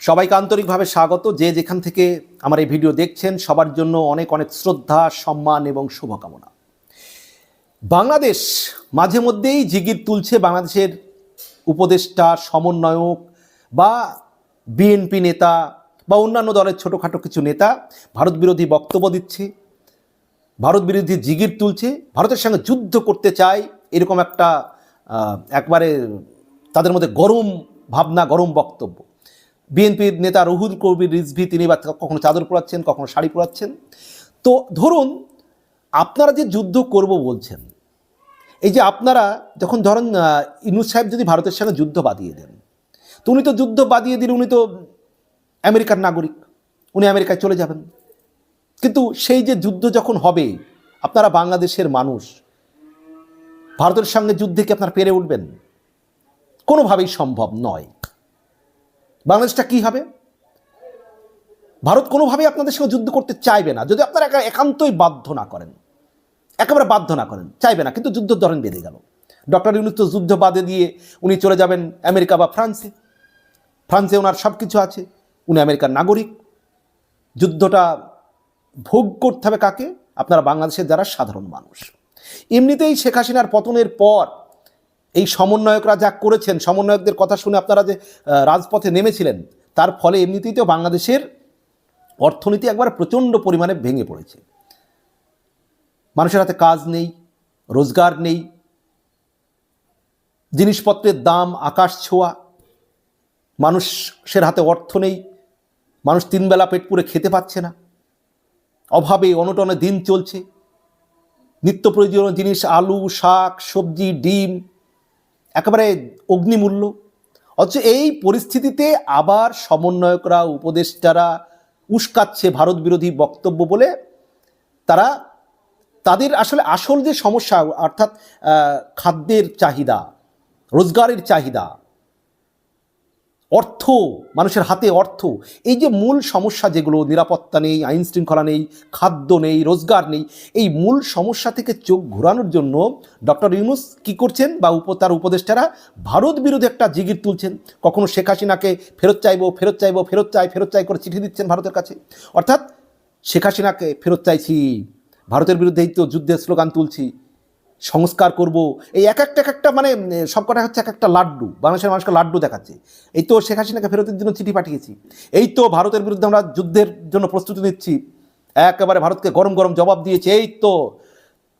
সবাইকে আন্তরিকভাবে স্বাগত। যে যেখান থেকে আমার এই ভিডিও দেখছেন, সবার জন্য অনেক অনেক শ্রদ্ধা, সম্মান এবং শুভকামনা। বাংলাদেশ মাঝে মধ্যেই জিগির তুলছে বাংলাদেশের উপদেষ্টা, সমন্বয়ক বা বিএনপি নেতা বা অন্যান্য দলের ছোটোখাটো কিছু নেতা ভারত বিরোধী বক্তব্য দিচ্ছে, ভারত বিরোধী জিগির তুলছে, ভারতের সঙ্গে যুদ্ধ করতে চায় এরকম একটা একবারে তাদের মধ্যে গরম ভাবনা, গরম বক্তব্য। বিএনপির নেতা রহুল কবির রিজভি, তিনি বা কখনো চাদর পরাচ্ছেন কখনো শাড়ি পরাচ্ছেন তো ধরুন, আপনারা যে যুদ্ধ করব বলছেন, এই যে আপনারা যখন ধরেন ইনুস সাহেব যদি ভারতের সঙ্গে যুদ্ধ বাদিয়ে দেন, তো উনি তো যুদ্ধ বাদিয়ে দিলে উনি তো আমেরিকার নাগরিক, উনি আমেরিকায় চলে যাবেন। কিন্তু সেই যে যুদ্ধ যখন হবে, আপনারা বাংলাদেশের মানুষ, ভারতের সঙ্গে যুদ্ধে কি আপনারা পেরে উঠবেন? কোনোভাবেই সম্ভব নয়। বাংলাদেশটা কি হবে? ভারত কোনোভাবেই আপনাদের সঙ্গে যুদ্ধ করতে চাইবে না। যদি আপনারা একা- একান্তই বাধ্য না করেন, একেবারে বাধ্য না করেন, চাইবে না। কিন্তু যুদ্ধ ধরেন বেঁধে গেল। ডক্টর ইউনুস তো যুদ্ধ বাদে দিয়ে উনি চলে যাবেন আমেরিকা বা ফ্রান্সে। ফ্রান্সে ওনার সব কিছু আছে। উনি আমেরিকার নাগরিক। যুদ্ধটা ভোগ করতে হবে কাকে? আপনারা বাংলাদেশের যারা সাধারণ মানুষ। এমনিতেই শেখ হাসিনার পতনের পর এই সমন্বয়করা যা করেছেন, সমন্বয়কদের কথা শুনে আপনারা যে রাজপথে নেমেছিলেন, তার ফলে এমনিতেই তো বাংলাদেশের অর্থনীতি একবার প্রচণ্ড পরিমাণে ভেঙে পড়েছে। মানুষের হাতে কাজ নেই, রোজগার নেই, জিনিসপত্রের দাম, আকাশ ছোঁয়া, মানুষের হাতে অর্থ নেই, মানুষ তিনবেলা পেট পুরে খেতে পাচ্ছে না, অভাবে অনটনে দিন চলছে, নিত্য প্রয়োজনীয় জিনিস, আলু, শাক, সবজি, ডিম একেবারে অগ্নিমূল্য। অথচ এই পরিস্থিতিতে আবার সমন্বয়করা, উপদেষ্টারা উস্কাচ্ছে ভারত বিরোধী বক্তব্য বলে তারা তাদের আসলে আসল যে সমস্যা, অর্থাৎ খাদ্যের চাহিদা, রোজগারের চাহিদা অর্থ, মানুষের হাতে অর্থ। এই যে মূল সমস্যা যেগুলো, নিরাপত্তা নেই, আইন শৃঙ্খলা নেই, খাদ্য নেই, রোজগার নেই, এই মূল সমস্যা থেকে চোখ ঘোরানোর জন্য ডক্টর ইউনুস কী করছেন বা উপ, তার উপদেষ্টারা ভারত বিরোধী একটা জিগির তুলছেন। কখনো শেখ হাসিনাকে ফেরত চাইব ফেরত চাইব, ফেরত চাই ফেরত চাই করে চিঠি দিচ্ছেন ভারতের কাছে। অর্থাৎ শেখ হাসিনাকে ফেরত চাইছি, ভারতের বিরুদ্ধেই তো যুদ্ধের স্লোগান তুলছি। সংস্কার করব। এই এক একটা এক একটা মানে সবকটা হচ্ছে এক একটা লাড্ডু। বাংলাদেশের মানুষকে লাড্ডু দেখাচ্ছে। এই তো শেখ হাসিনাকে ফেরতের জন্য চিঠি পাঠিয়েছি। এই তো ভারতের বিরুদ্ধে আমরা যুদ্ধের জন্য প্রস্তুতি নিচ্ছি। একেবারে ভারতকে গরম গরম জবাব দিয়েছে। এই তো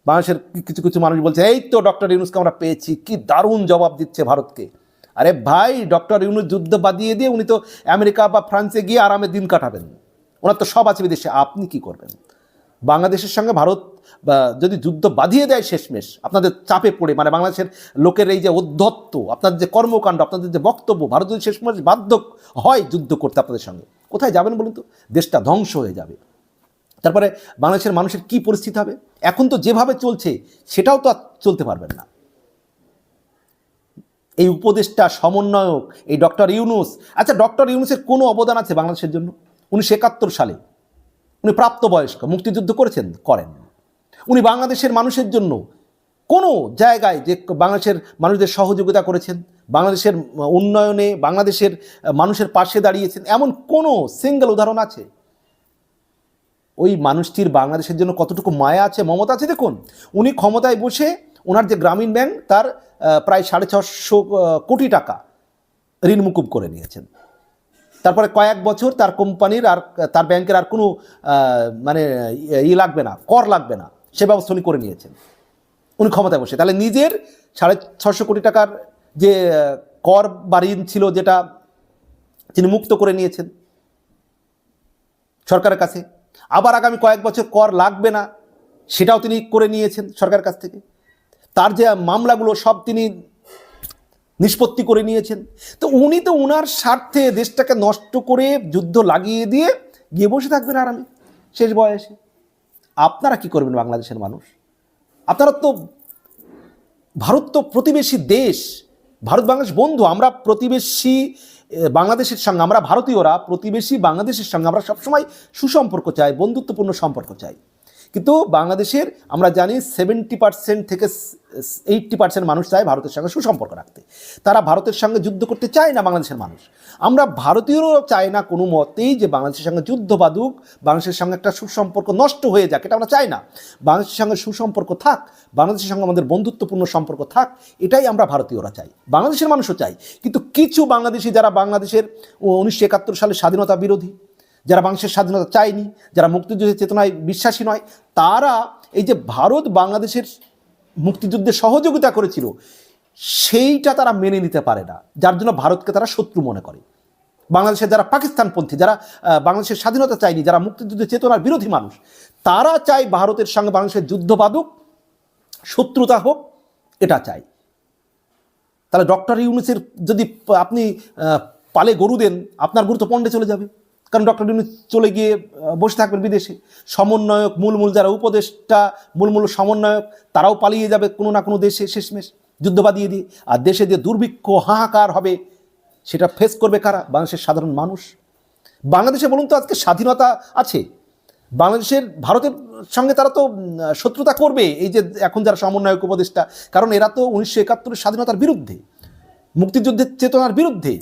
বাংলাদেশের কিছু কিছু মানুষ বলছে, এই তো ডক্টর ইউনুসকে আমরা পেয়েছি। কি দারুণ জবাব দিচ্ছে ভারতকে। আরে ভাই, ডক্টর ইউনুস যুদ্ধ বাদিয়ে দিয়ে উনি তো আমেরিকা বা ফ্রান্সে গিয়ে আরামে দিন কাটাবেন। ওনার তো সব আছে বিদেশে। আপনি কি করবেন? বাংলাদেশের সঙ্গে ভারত যদি যুদ্ধ বাঁধিয়ে দেয় শেষমেশ, আপনাদের চাপে পড়ে মানে বাংলাদেশের লোকের এই যে অধ্যত্ত, আপনাদের যে কর্মকাণ্ড, আপনাদের যে বক্তব্য, ভারত যদি শেষমেশ বাধ্য হয় যুদ্ধ করতে আপনাদের সঙ্গে, কোথায় যাবেন বলুন তো? দেশটা ধ্বংস হয়ে যাবে। তারপরে বাংলাদেশের মানুষের কি পরিস্থিতি হবে? এখন তো যেভাবে চলছে, সেটাও তো চলতে পারবেন না। এই উপদেষ্টা সমন্বয়ক, এই ডক্টর ইউনুস আচ্ছা ডক্টর ইউনুসের কোনো অবদান আছে বাংলাদেশের জন্য? উনিশশো একাত্তর সালে। উনি প্রাপ্তবয়স্ক, মুক্তিযুদ্ধ করেছেন, করেন। উনি বাংলাদেশের মানুষের জন্য কোনো জায়গায় যে বাংলাদেশের মানুষদের সহযোগিতা করেছেন, বাংলাদেশের উন্নয়নে, বাংলাদেশের মানুষের পাশে দাঁড়িয়েছেন, এমন কোনো সিঙ্গেল উদাহরণ আছে? ওই মানুষটির বাংলাদেশের জন্য কতটুকু মায়া আছে, মমতা আছে? দেখুন, উনি ক্ষমতায় বসে ওনার যে গ্রামীণ ব্যাংক, তার প্রায় সাড়ে ছশো কোটি টাকা ঋণ মুকুব করে নিয়েছেন। তারপরে কয়েক বছর তার কোম্পানির আর, তার ব্যাংকের আর কোনো মানে ই লাগবে না, কর লাগবে না। সে ব্যবস্থা উনি করে নিয়েছেন। উনি ক্ষমতায় বসে। তাহলে নিজের সাড়ে ছশো কোটি টাকার যে কর বা ঋণ ছিল যেটা তিনি মুক্ত করে নিয়েছেন সরকারের কাছে। আবার আগামী কয়েক বছর কর লাগবে না, সেটাও তিনি করে নিয়েছেন সরকারের কাছ থেকে। তার যে মামলাগুলো সব তিনি নিষ্পত্তি করে নিয়েছেন। তো উনি তো উনার স্বার্থে দেশটাকে নষ্ট করে যুদ্ধ লাগিয়ে দিয়ে গিয়ে বসে থাকবেন আরামে, শেষ বয়সে। আপনারা কি করবেন বাংলাদেশের মানুষ? আপনারা তো ভারত তো প্রতিবেশী দেশ, ভারত বাংলাদেশ বন্ধু, আমরা প্রতিবেশী বাংলাদেশের সঙ্গে, আমরা ভারতীয়রা প্রতিবেশী বাংলাদেশের সঙ্গে আমরা সবসময় সুসম্পর্ক চাই, বন্ধুত্বপূর্ণ সম্পর্ক চাই। কিন্তু বাংলাদেশের, আমরা জানি সেভেন্টি পার্সেন্ট থেকে এইট্টি পার্সেন্ট মানুষ চায় ভারতের সঙ্গে সুসম্পর্ক রাখতে। তারা ভারতের সঙ্গে যুদ্ধ করতে চায় না বাংলাদেশের মানুষ। আমরা ভারতীয়রাও চাই না কোনো মতেই যে বাংলাদেশের সঙ্গে যুদ্ধ বাদুক বাংলাদেশের সঙ্গে একটা সুসম্পর্ক নষ্ট হয়ে যাক, এটা আমরা চাই না। বাংলাদেশের সঙ্গে সুসম্পর্ক থাক, বাংলাদেশের সঙ্গে আমাদের বন্ধুত্বপূর্ণ সম্পর্ক থাক, এটাই আমরা ভারতীয়রা চাই। বাংলাদেশের মানুষও চাই কিন্তু কিছু বাংলাদেশি যারা বাংলাদেশের উনিশশো একাত্তর সালের স্বাধীনতা বিরোধী যারা বাংলাদেশের স্বাধীনতা চায়নি, যারা মুক্তিযুদ্ধের চেতনায় বিশ্বাসী নয়, তারা এই যে ভারত বাংলাদেশের মুক্তিযুদ্ধে সহযোগিতা করেছিল, সেইটা তারা মেনে নিতে পারে না। যার জন্য ভারতকে তারা শত্রু মনে করে। বাংলাদেশের যারা পাকিস্তানপন্থী, যারা বাংলাদেশের স্বাধীনতা চায়নি, যারা মুক্তিযুদ্ধের চেতনার বিরোধী মানুষ, তারা চায় ভারতের সঙ্গে বাংলাদেশের যুদ্ধ বাদুক শত্রুতা হোক, এটা চাই তাহলে ডক্টর ইউনুসের যদি আপনি পালে গরু দেন, আপনার গুরুত্ব পণ্ডে চলে যাবে। কারণ ডক্টর ইউনুস চলে গিয়ে বসে থাকবেন বিদেশে। সমন্বয়ক, মূল মূল যারা উপদেষ্টা, মূল মূল সমন্বয়ক, তারাও পালিয়ে যাবে কোনো না কোনো দেশে শেষমেশ যুদ্ধ বাদিয়ে দিয়ে। আর দেশে যে দুর্ভিক্ষ, হাহাকার হবে, সেটা ফেস করবে কারা? বাংলাদেশের সাধারণ মানুষ। বাংলাদেশে বলুন তো, আজকে স্বাধীনতা আছে। বাংলাদেশের, ভারতের সঙ্গে তারা তো শত্রুতা করবে। এই যে এখন যারা সমন্বয়ক, উপদেষ্টা, কারণ এরা তো উনিশশো একাত্তরের স্বাধীনতার বিরুদ্ধে, মুক্তিযুদ্ধের চেতনার বিরুদ্ধে।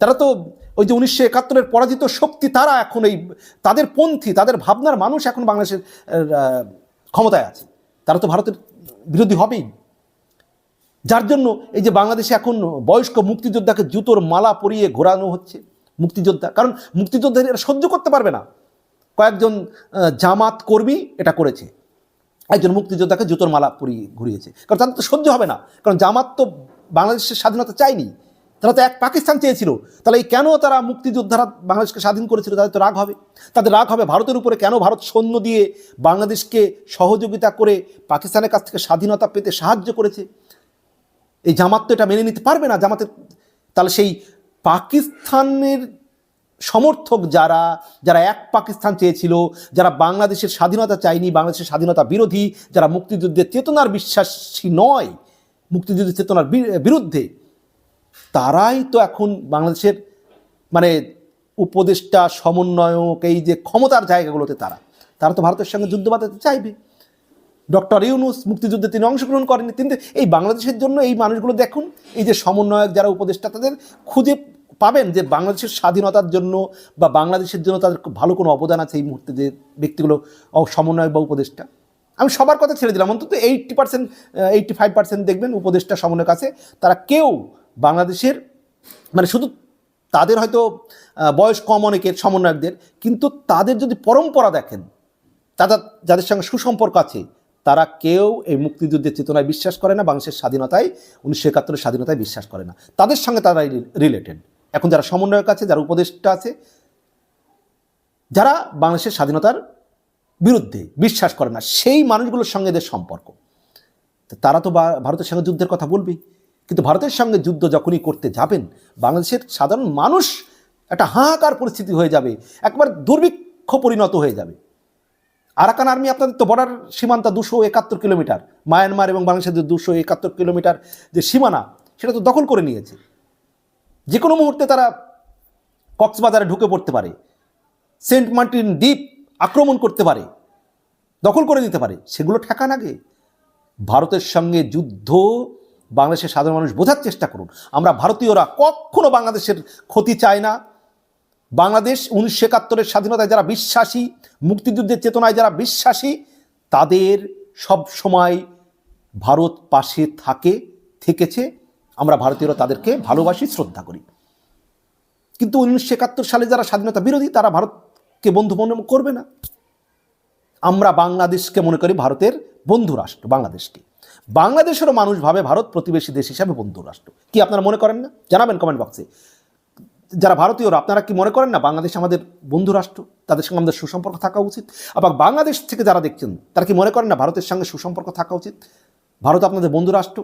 তারা তো ওই যে উনিশশো একাত্তরের পরাজিত শক্তি, তারা এখন এই, তাদের পন্থী, তাদের ভাবনার মানুষ এখন বাংলাদেশের ক্ষমতায় আছে। তারা তো ভারতের বিরোধী হবেই। যার জন্য এই যে বাংলাদেশে এখন বয়স্ক মুক্তিযোদ্ধাকে জুতোর মালা পরিয়ে ঘোরানো হচ্ছে মুক্তিযোদ্ধা, কারণ মুক্তিযোদ্ধা এরা সহ্য করতে পারবে না। কয়েকজন জামাত কর্মী এটা করেছে। একজন মুক্তিযোদ্ধাকে জুতোর মালা পরিয়ে ঘুরিয়েছে। কারণ তাদের তো সহ্য হবে না। কারণ জামাত তো বাংলাদেশের স্বাধীনতা চায়নি। তারা তো এক পাকিস্তান চেয়েছিল। তাহলে এই কেন তারা মুক্তিযোদ্ধারা বাংলাদেশকে স্বাধীন করেছিল? তাদের তো রাগ হবে। তাদের রাগ হবে ভারতের উপরে কেন ভারত সৈন্য দিয়ে বাংলাদেশকে সহযোগিতা করে পাকিস্তানের কাছ থেকে স্বাধীনতা পেতে সাহায্য করেছে? এই জামাত তো এটা মেনে নিতে পারবে না জামাতের। তাহলে সেই পাকিস্তানের সমর্থক যারা যারা এক পাকিস্তান চেয়েছিল, যারা বাংলাদেশের স্বাধীনতা চায়নি, বাংলাদেশের স্বাধীনতা বিরোধী, যারা মুক্তিযুদ্ধের চেতনার বিশ্বাসী নয়, মুক্তিযুদ্ধের চেতনার বিরুদ্ধে তারাই তো এখন বাংলাদেশের মানে উপদেষ্টা, সমন্বয়ক, এই যে ক্ষমতার জায়গাগুলোতে তারা। তারা তো ভারতের সঙ্গে যুদ্ধ বাঁধাতে চাইবে। ডক্টর ইউনুস মুক্তিযুদ্ধে তিনি অংশগ্রহণ করেনি কিন্তু এই বাংলাদেশের জন্য এই মানুষগুলো দেখুন, এই যে সমন্বয়ক যারা উপদেষ্টা, তাদের খুঁজে পাবেন যে বাংলাদেশের স্বাধীনতার জন্য বা বাংলাদেশের জন্য তাদের ভালো কোনো অবদান আছে এই মুহূর্তে যে ব্যক্তিগুলো সমন্বয়ক বা উপদেষ্টা। আমি সবার কথা ছেড়ে দিলাম। অন্তত eighty percent eighty five percent দেখবেন উপদেষ্টা, সমন্বয়ক আছে। তারা কেউ বাংলাদেশের মানে শুধু তাদের হয়তো বয়স কম অনেকের, সমন্বয়কদের, কিন্তু তাদের যদি পরম্পরা দেখেন তারা যাদের সঙ্গে সুসম্পর্ক আছে, তারা কেউ এই মুক্তিযুদ্ধের চেতনায় বিশ্বাস করে না, বাংলাদেশের স্বাধীনতায়, উনিশশো একাত্তরের স্বাধীনতায় বিশ্বাস করে না। তাদের সঙ্গে তারা রিলেটেড। এখন যারা সমন্বয়ক আছে, যারা উপদেষ্টা আছে, যারা বাংলাদেশের স্বাধীনতার বিরুদ্ধে বিশ্বাস করে না, সেই মানুষগুলোর সঙ্গে এদের সম্পর্ক। তারা তো ভারতের সঙ্গে যুদ্ধের কথা বলবেই। কিন্তু ভারতের সঙ্গে যুদ্ধ যখনই করতে যাবেন, বাংলাদেশের সাধারণ মানুষ একটা হাহাকার পরিস্থিতি হয়ে যাবে, একবার দুর্ভিক্ষ পরিণত হয়ে যাবে। আরাকান আর্মি আপনাদের তো বর্ডার সীমান্ত দুশো একাত্তর কিলোমিটার, মায়ানমার এবং বাংলাদেশের দুশো একাত্তর কিলোমিটার যে সীমানা, সেটা তো দখল করে নিয়েছে। যে কোনো মুহূর্তে তারা কক্সবাজারে ঢুকে পড়তে পারে, সেন্ট মার্টিন দ্বীপ আক্রমণ করতে পারে, দখল করে নিতে পারে, সেগুলো ঠেকান আগে। ভারতের সঙ্গে যুদ্ধ বাংলাদেশের সাধারণ মানুষ বোঝার চেষ্টা করুন। আমরা ভারতীয়রা কখনো বাংলাদেশের ক্ষতি চাই না। বাংলাদেশ উনিশশো একাত্তরের স্বাধীনতায় যারা বিশ্বাসী, মুক্তিযুদ্ধের চেতনায় যারা বিশ্বাসী, তাদের সব সময় ভারত পাশে থাকে, থেকেছে। আমরা ভারতীয়রা তাদেরকে ভালোবাসি, শ্রদ্ধা করি। কিন্তু উনিশশো একাত্তর সালে যারা স্বাধীনতা বিরোধী, তারা ভারতকে বন্ধু মনে করবে না। আমরা বাংলাদেশকে মনে করি ভারতের বন্ধু রাষ্ট্র বাংলাদেশকে। বাংলাদেশেরও মানুষ ভাবে ভারত প্রতিবেশী দেশ হিসাবে বন্ধু রাষ্ট্র কি আপনারা মনে করেন না? জানাবেন কমেন্ট বক্সে যারা ভারতীয়রা, আপনারা কি মনে করেন না বাংলাদেশ আমাদের বন্ধু রাষ্ট্র তাদের সঙ্গে আমাদের সুসম্পর্ক থাকা উচিত? আবার বাংলাদেশ থেকে যারা দেখছেন, তারা কি মনে করেন না ভারতের সঙ্গে সুসম্পর্ক থাকা উচিত? ভারত আপনাদের বন্ধু রাষ্ট্র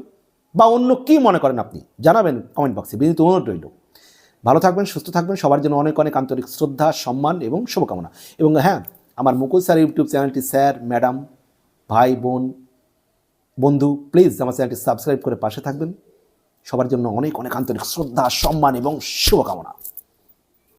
বা অন্য কি মনে করেন আপনি? জানাবেন কমেন্ট বক্সে বিনীত অনুরোধ রইল। ভালো থাকবেন, সুস্থ থাকবেন। সবার জন্য অনেক অনেক আন্তরিক শ্রদ্ধা, সম্মান এবং শুভকামনা। এবং হ্যাঁ আমার মুকুল স্যার ইউটিউব চ্যানেলটি স্যার, ম্যাডাম, ভাই, বোন বন্ধু প্লিজ আমার চ্যানেলটি সাবস্ক্রাইব করে পাশে থাকবেন। সবার জন্য অনেক অনেক আন্তরিক শ্রদ্ধা, সম্মান এবং শুভকামনা।